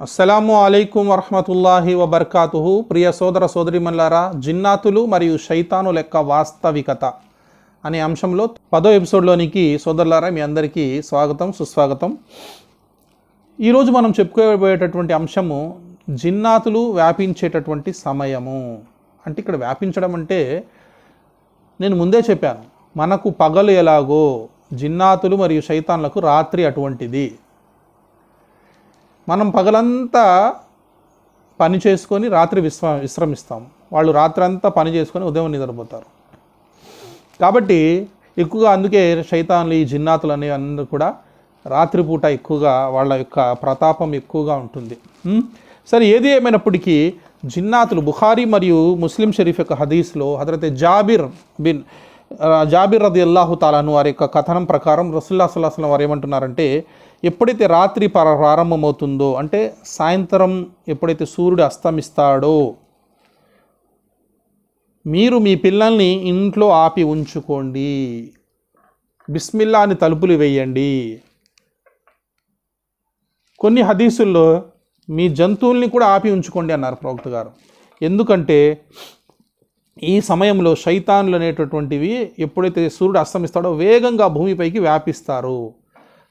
అస్సలాము అలైకుం వరహమతుల్లాహి వబర్కాతుహు. ప్రియ సోదర సోదరిమల్లారా జిన్నాతులు మరియు శైతాను లెక్క వాస్తవికత అనే అంశంలో పదో ఎపిసోడ్లోనికి సోదరులారా మీ అందరికీ స్వాగతం సుస్వాగతం. ఈరోజు మనం చెప్పుకోబోయేటటువంటి అంశము జిన్నాతులు వ్యాపించేటటువంటి సమయము. అంటే ఇక్కడ వ్యాపించడం అంటే నేను ముందే చెప్పాను మనకు పగలు ఎలాగో జిన్నాతులు మరియు శైతాన్లకు రాత్రి అటువంటిది. మనం పగలంతా పని చేసుకొని రాత్రి విశ్వ విశ్రమిస్తాం. వాళ్ళు రాత్రి అంతా పని చేసుకొని ఉదయం నిద్రపోతారు. కాబట్టి ఎక్కువగా అందుకే శైతాన్లు ఈ జిన్నాతులు అనే అందరూ కూడా రాత్రిపూట ఎక్కువగా వాళ్ళ యొక్క ప్రతాపం ఎక్కువగా ఉంటుంది. సరే ఏది ఏమైనప్పటికీ జిన్నాతులు బుఖారీ మరియు ముస్లిం షరీఫ్ యొక్క హదీస్లో హజరత్ జాబిర్ బిన్ జాబిర్ రది అల్లాహు తాలాను వారి యొక్క కథనం ప్రకారం రసుల్లా సల్లాహం వారు ఏమంటున్నారంటే ఎప్పుడైతే రాత్రి ప్ర- ప్రారంభమవుతుందో అంటే సాయంత్రం ఎప్పుడైతే సూర్యుడు అస్తమిస్తాడో మీరు మీ పిల్లల్ని ఇంట్లో ఆపి ఉంచుకోండి. బిస్మిల్లా అని తలుపులు వేయండి. కొన్ని హదీసుల్లో మీ జంతువుల్ని కూడా ఆపి ఉంచుకోండి అన్నారు ప్రవక్త గారు. ఎందుకంటే ఈ సమయంలో శైతాన్లు అనేటటువంటివి ఎప్పుడైతే సూర్యుడు అస్తమిస్తాడో వేగంగా భూమిపైకి వ్యాపిస్తారు.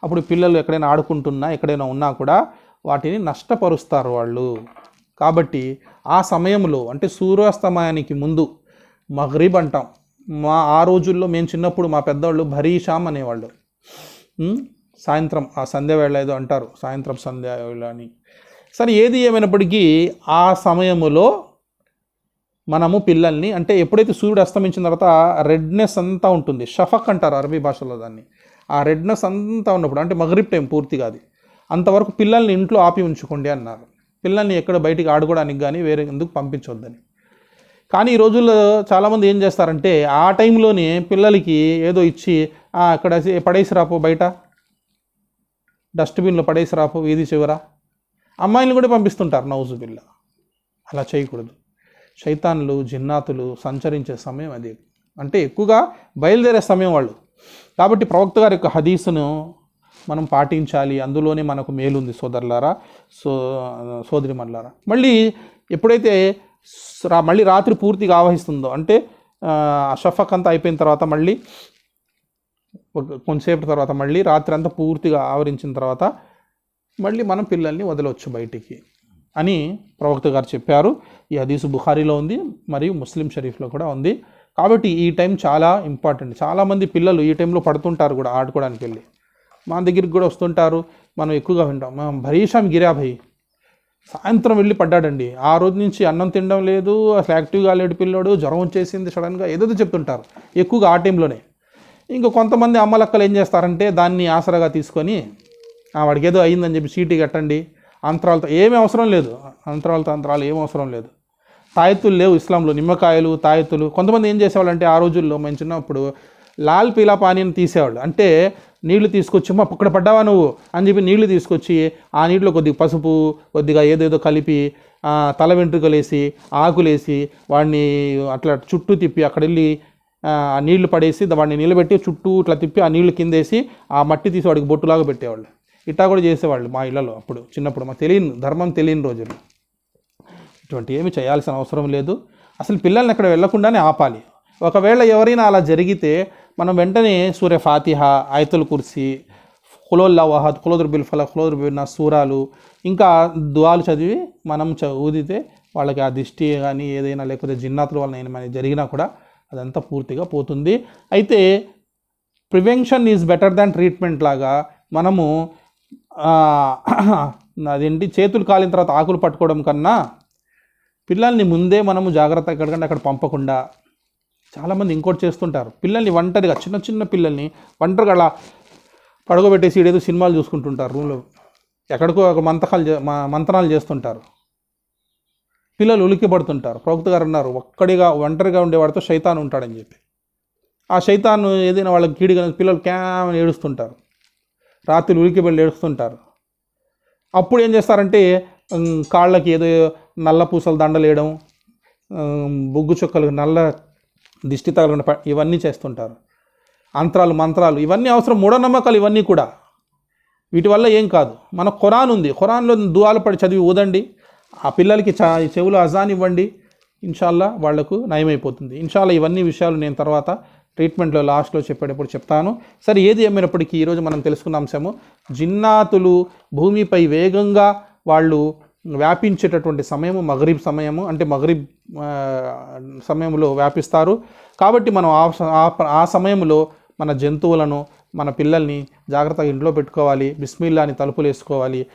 అప్పుడు పిల్లలు ఎక్కడైనా ఆడుకుంటున్నా ఎక్కడైనా ఉన్నా కూడా వాటిని నష్టపరుస్తారు వాళ్ళు. కాబట్టి ఆ సమయంలో అంటే సూర్యాస్తమయానికి ముందు మగ్రీబ్ అంటాం. మా ఆ రోజుల్లో మేము చిన్నప్పుడు మా పెద్దవాళ్ళు భరీషాం అనేవాళ్ళు. సాయంత్రం ఆ సంధ్య వేళ ఏదో అంటారు సాయంత్రం సంధ్య వేళ అని. సరే ఏది ఏమైనప్పటికీ ఆ సమయములో మనము పిల్లల్ని అంటే ఎప్పుడైతే సూర్యుడు అస్తమించిన తర్వాత రెడ్నెస్ అంతా ఉంటుంది. షఫక్ అంటారు అరబీ భాషలో దాన్ని. ఆ రెడ్నెస్ అంతా ఉన్నప్పుడు అంటే మగరిబ్ టైం పూర్తిగా అది. అంతవరకు పిల్లల్ని ఇంట్లో ఆపి ఉంచుకోండి అన్నారు. పిల్లల్ని ఎక్కడ బయటికి ఆడుకోవడానికి కానీ వేరే ఎందుకు పంపించవద్దని కానీ ఈ రోజుల్లో చాలామంది ఏం చేస్తారంటే ఆ టైంలోనే పిల్లలకి ఏదో ఇచ్చి అక్కడ పడేసి రాపో బయట. డస్ట్బిన్లో పడేసి రాపో వీధి చివర. అమ్మాయిలు కూడా పంపిస్తుంటారు నౌజు బిల్ల. అలా చేయకూడదు. శైతాన్లు జిన్నాతులు సంచరించే సమయం అది. అంటే ఎక్కువగా బయలుదేరే సమయం వాళ్ళు. కాబట్టి ప్రవక్త గారి యొక్క హదీసును మనం పాటించాలి. అందులోనే మనకు మేలుంది సోదరులారా సో సోదరిమల్లారా మళ్ళీ ఎప్పుడైతే రా- మళ్ళీ రాత్రి పూర్తిగా ఆవహిస్తుందో అంటే ఆ, షఫక్ అంతా అయిపోయిన తర్వాత మళ్ళీ కొంతసేపు తర్వాత మళ్ళీ రాత్రి అంతా పూర్తిగా ఆవరించిన తర్వాత మళ్ళీ మనం పిల్లల్ని వదలవచ్చు బయటికి అని ప్రవక్త గారు చెప్పారు. ఈ హదీసు బుఖారీలో ఉంది మరియు ముస్లిం షరీఫ్లో కూడా ఉంది. కాబట్టి ఈ టైం చాలా ఇంపార్టెంట్. చాలామంది పిల్లలు ఈ టైంలో పడుతుంటారు కూడా ఆడుకోవడానికి వెళ్ళి మా దగ్గరికి కూడా వస్తుంటారు. మనం ఎక్కువగా వింటాం. మనం భరీషాం గిరాభయ్ సాయంత్రం వెళ్ళి పడ్డాడండి. ఆ రోజు నుంచి అన్నం తినడం లేదు అసలు యాక్టివ్గా లేడు పిల్లోడు జ్వరం వచ్చేసింది సడన్గా ఏదో చెప్తుంటారు. ఎక్కువగా ఆ టైంలోనే. ఇంకా కొంతమంది అమ్మలక్కలు ఏం చేస్తారంటే దాన్ని ఆసరాగా తీసుకొని "ఆ, వాడికి ఏదో అయిందని చెప్పి చీటీ కట్టండి. అంతరాలతో ఏమీ అవసరం లేదు. అంతరాలతో అంతరాలు ఏం అవసరం లేదు. తాయెత్తులు లేవు ఇస్లాంలో నిమ్మకాయలు తాయెత్తులు. కొంతమంది ఏం చేసేవాళ్ళు అంటే ఆ రోజుల్లో మేము చిన్నప్పుడు లాల్ పీలా పానీని తీసేవాళ్ళు. అంటే నీళ్ళు తీసుకొచ్చి మా ఇక్కడ పడ్డావా నువ్వు? అని చెప్పి నీళ్ళు తీసుకొచ్చి ఆ నీటిలో కొద్దిగా పసుపు కొద్దిగా ఏదేదో కలిపి తల వెంట్రుకలేసి ఆకులేసి వాడిని అట్లా చుట్టూ తిప్పి అక్కడ వెళ్ళి ఆ నీళ్ళు పడేసి వాడిని నిలబెట్టి చుట్టూ ఇట్లా తిప్పి ఆ నీళ్ళు కిందేసి ఆ మట్టి తీసి వాడికి బొట్టులాగా పెట్టేవాళ్ళు. ఇట్టా కూడా చేసేవాళ్ళు మా ఇళ్ళలో అప్పుడు చిన్నప్పుడు. మాకు తెలియని ధర్మం తెలియని రోజులు. ఇటువంటి ఏమి చేయాల్సిన అవసరం లేదు. అసలు పిల్లల్ని అక్కడ వెళ్ళకుండానే ఆపాలి. ఒకవేళ ఎవరైనా అలా జరిగితే మనం వెంటనే సూర్య ఫాతిహ ఆయతుల్ కుర్సీ ఖులోల్లా వహద్ ఖులోదుర్ ఫల ఖులోదుర్ సూరాలు ఇంకా దువాలు చదివి మనం చ ఊదితే వాళ్ళకి ఆ దిష్టి కానీ ఏదైనా లేకపోతే జిన్నాతుల వలన ఏమైనా జరిగినా కూడా అదంతా పూర్తిగా పోతుంది. అయితే prevention is better than treatment లాగా మనము అదేంటి చేతులు కాలిన తర్వాత ఆకులు పట్టుకోవడం కన్నా పిల్లల్ని ముందే మనము జాగ్రత్త ఎక్కడికంటే అక్కడ పంపకుండా. చాలామంది ఇంకోటి చేస్తుంటారు. పిల్లల్ని ఒంటరిగా చిన్న చిన్న పిల్లల్ని ఒంటరిగా అలా పడగబెట్టేసి ఏదో సినిమాలు చూసుకుంటుంటారు రూమ్లో. ఎక్కడికో ఒక మంతకాలు మంతనాలు చేస్తుంటారు. పిల్లలు ఉలిక్కి పడుతుంటారు ప్రవక్త గారు అన్నారు ఒక్కడిగా ఒంటరిగా ఉండేవాడితో శైతాన్ ఉంటాడని చెప్పి. ఆ శైతాను ఏదైనా వాళ్ళకి కీడిగా పిల్లలు క్యామ్ ఏడుస్తుంటారు. రాత్రి ఉలికి వెళ్ళి ఏడుస్తుంటారు. అప్పుడు ఏం చేస్తారంటే కాళ్ళకి ఏదో నల్ల పూసలు దండలేయడం బొగ్గు చుక్కలు నల్ల దిష్టి తగలకుండా ప- ఇవన్నీ చేస్తుంటారు. అంతరాలు మంత్రాలు ఇవన్నీ అవసరం మూఢనమ్మకాలు ఇవన్నీ కూడా. వీటి వల్ల ఏం కాదు. మన ఖురాన్ ఉంది. ఖురాన్లో దువాలు పడి చదివి ఊదండి. ఆ పిల్లలకి చా చెవులు అజాన్ ఇవ్వండి. ఇన్షాల్లా వాళ్ళకు నయమైపోతుంది. ఇన్షాల్లా ఇవన్నీ విషయాలు నేను తర్వాత ట్రీట్మెంట్లో లాస్ట్లో చెప్పేటప్పుడు చెప్తాను. సరే ఏది ఏమైనప్పటికీ ఈరోజు మనం తెలుసుకున్న అంశము జిన్నాతులు భూమిపై వేగంగా వాళ్ళు వ్యాపించేటటువంటి సమయము మగరీబ్ సమయము అంటే మగరీబ్ సమయంలో వ్యాపిస్తారు. కాబట్టి మనం ఆ స- ఆ- సమయంలో మన జంతువులను మన పిల్లల్ని జాగ్రత్తగా ఇంట్లో పెట్టుకోవాలి బిస్మిల్లా అని తలుపులు వేసుకోవాలి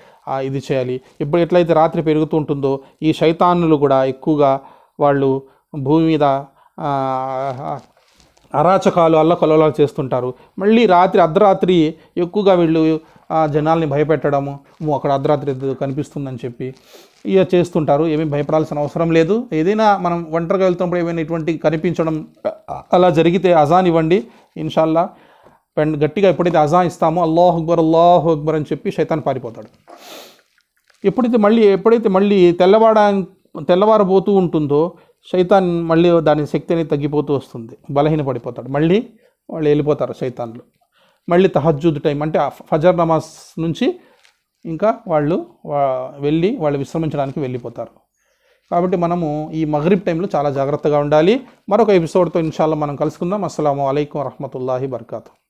ఇది చేయాలి. ఇప్పుడు ఎట్లయితే రాత్రి పెరుగుతూ ఉంటుందో ఈ శైతానులు కూడా ఎక్కువగా వాళ్ళు భూమి మీద అరాచకాలు అల్లకల్లోలాలు చేస్తుంటారు. మళ్ళీ రాత్రి అర్ధరాత్రి ఎక్కువగా వీళ్ళు జనాల్ని భయపెట్టడము అక్కడ అర్ధరాత్రి కనిపిస్తుందని చెప్పి ఇక చేస్తుంటారు. ఏమీ భయపడాల్సిన అవసరం లేదు. ఏదైనా మనం ఒంటరిగా వెళ్తున్నప్పుడు ఏమైనా ఇటువంటి కనిపించడం అలా జరిగితే అజాన్ ఇవ్వండి. ఇన్షాల్లా పెన్ గట్టిగా ఎప్పుడైతే అజాన్ ఇస్తామో అల్లాహ్ అక్బర్ అల్లాహ్ అక్బర్ అని చెప్పి శైతాన్ పారిపోతాడు. ఎప్పుడైతే మళ్ళీ ఎప్పుడైతే మళ్ళీ తెల్లవాడ తెల్లవారబోతూ ఉంటుందో శైతాన్ మళ్ళీ దాని శక్తి అనేది తగ్గిపోతూ వస్తుంది. బలహీన పడిపోతాడు మళ్ళీ వాళ్ళు వెళ్ళిపోతారు శైతాన్లు. మళ్ళీ తహజ్జుద్ టైం అంటే ఫజర్ నమాజ్ నుంచి ఇంకా వాళ్ళు వా- వెళ్ళి వాళ్ళు విశ్రమించడానికి వెళ్ళిపోతారు. కాబట్టి మనము ఈ మగరిబ్ టైంలో చాలా జాగ్రత్తగా ఉండాలి. మరొక ఎపిసోడ్తో ఇన్షాల్లో మనం కలుసుకుందాం. అస్సలం అయికం వరహమూల బర్కాతు